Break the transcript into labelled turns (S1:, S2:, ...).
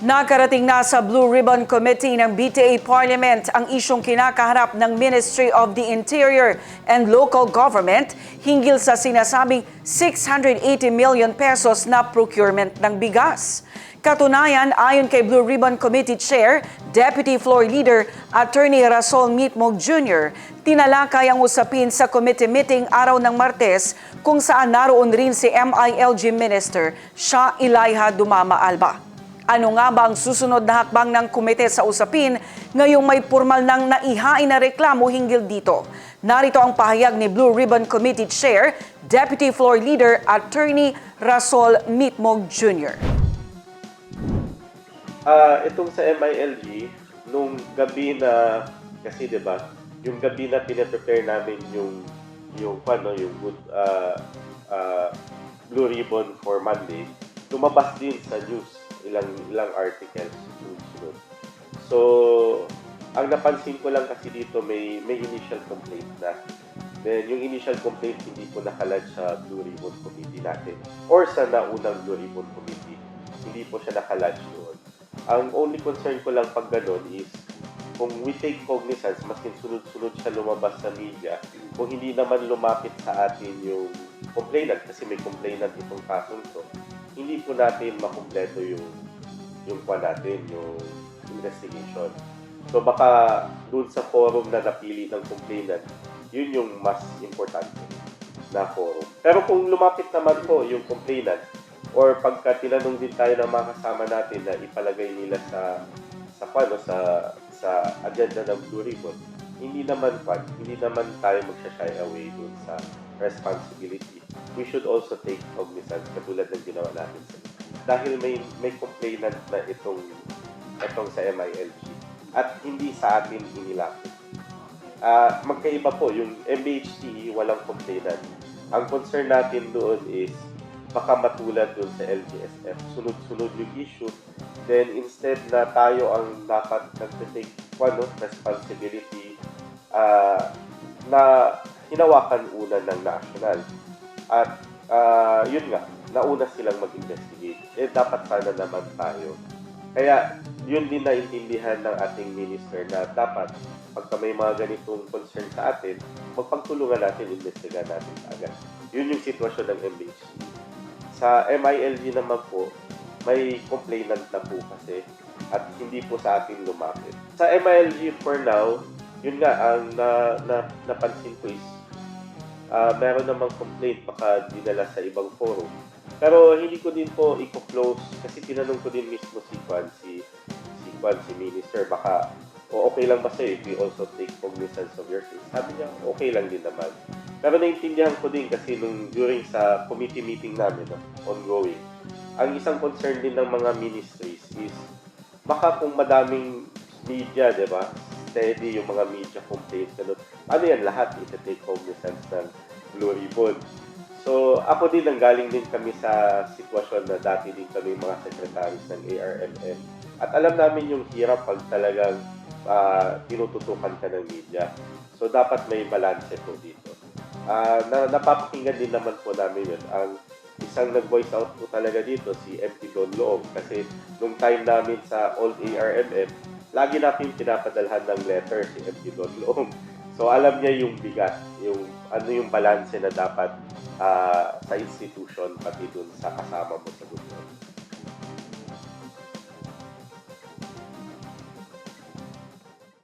S1: Nakarating na sa Blue Ribbon Committee ng BTA Parliament ang isyong kinakaharap ng Ministry of the Interior and Local Government hinggil sa sinasabing 680 million pesos na procurement ng bigas. Katunayan, ayon kay Blue Ribbon Committee Chair, Deputy Floor Leader Attorney Rasol Mitmog Jr., tinalakay ang usapin sa committee meeting araw ng Martes kung saan naroon rin si MILG Minister Shah Ilaiha Dumama Alba. Ano nga ba ang susunod na hakbang ng komite sa usapin ngayong may formal nang naihain na reklamo hinggil dito? Narito ang pahayag ni Blue Ribbon Committee Chair, Deputy Floor Leader Attorney Rasol Mitmog Jr.
S2: Ah, itong sa MILG, nung gabi na, kasi 'di ba yung gabi na pinaprepare namin yung, yung, ano, yung good, ah, ah, Blue Ribbon for Monday, lumabas din sa news ilang ilang articles sunod-sunod. So, ang napansin ko lang kasi dito may may initial complaint na. Then, yung initial complaint hindi po nakalad sa Blue Ribbon Committee natin or sa naunang Blue Ribbon Committee. Hindi po siya nakalad doon. Ang only concern ko lang pag ganun is kung we take cognizance, maskin sunod-sunod siya lumabas sa media, kung hindi naman lumapit sa atin yung complainant, kasi may complainant itong kasong to, hindi po natin makumpleto yung yung kwa natin, yung investigation. So baka dun sa forum na napili ng complainant, yun yung mas importante na forum. Pero kung lumapit naman po yung complainant, or pagka tinanong din tayo ng mga kasama natin na ipalagay nila sa sa paano sa sa agenda ng Blue Ribbon, hindi naman fun, hindi naman tayo magsha-shy away dun sa responsibility. We should also take cognizance katulad ng ginawa natin sa dahil may may complainant na itong itong sa MILG at hindi sa atin inilapit. Ah, magkaiba po yung MHT walang complainant. Ang concern natin doon is baka matulad doon sa LGSF. Sunod-sunod yung issue. Then instead na tayo ang dapat nag-take ano, responsibility ah, na hinawakan una ng national. At ah, yun nga, nauna silang mag-investigate. Eh, dapat sana naman tayo. Kaya, yun din naintindihan ng ating minister na dapat pagka may mga ganitong concern sa atin, magpagtulungan natin, investigahan natin agad. Yun yung sitwasyon ng MBH. Sa MILG naman po, may complainant na po kasi at hindi po sa atin lumapit. Sa MILG for now, yun nga, ang na, na, napansin ko is ah meron namang complaint baka dinala sa ibang forum. Pero hindi ko din po i-close kasi tinanong ko din mismo si Juan, si, si Juan, si Minister, baka o okay lang ba sa'yo if we also take cognizance of your case? Sabi niya, okay lang din naman. Pero naintindihan ko din kasi nung during sa committee meeting namin, no, ongoing, ang isang concern din ng mga ministries is baka kung madaming media, di ba? Steady yung mga media complaints, ganun. Ano yan lahat? Ita-take cognizance ng Blue Ribbon. So, ako din, nanggaling din kami sa sitwasyon na dati din kami mga secretaries ng ARMM. At alam namin yung hirap pag talagang ah, tinututukan ka ng media. So, dapat may balance po dito. Ah, na, napapakinggan din naman po namin yun. Ang isang nag-voice out po talaga dito, si MP Don Loong. Kasi nung time namin sa old ARMM, lagi natin pinapadalhan ng letter si MP Don Loong. So alam niya yung bigat, yung ano yung balanse na dapat ah, sa institution pati dun sa kasama mo sa gobyerno.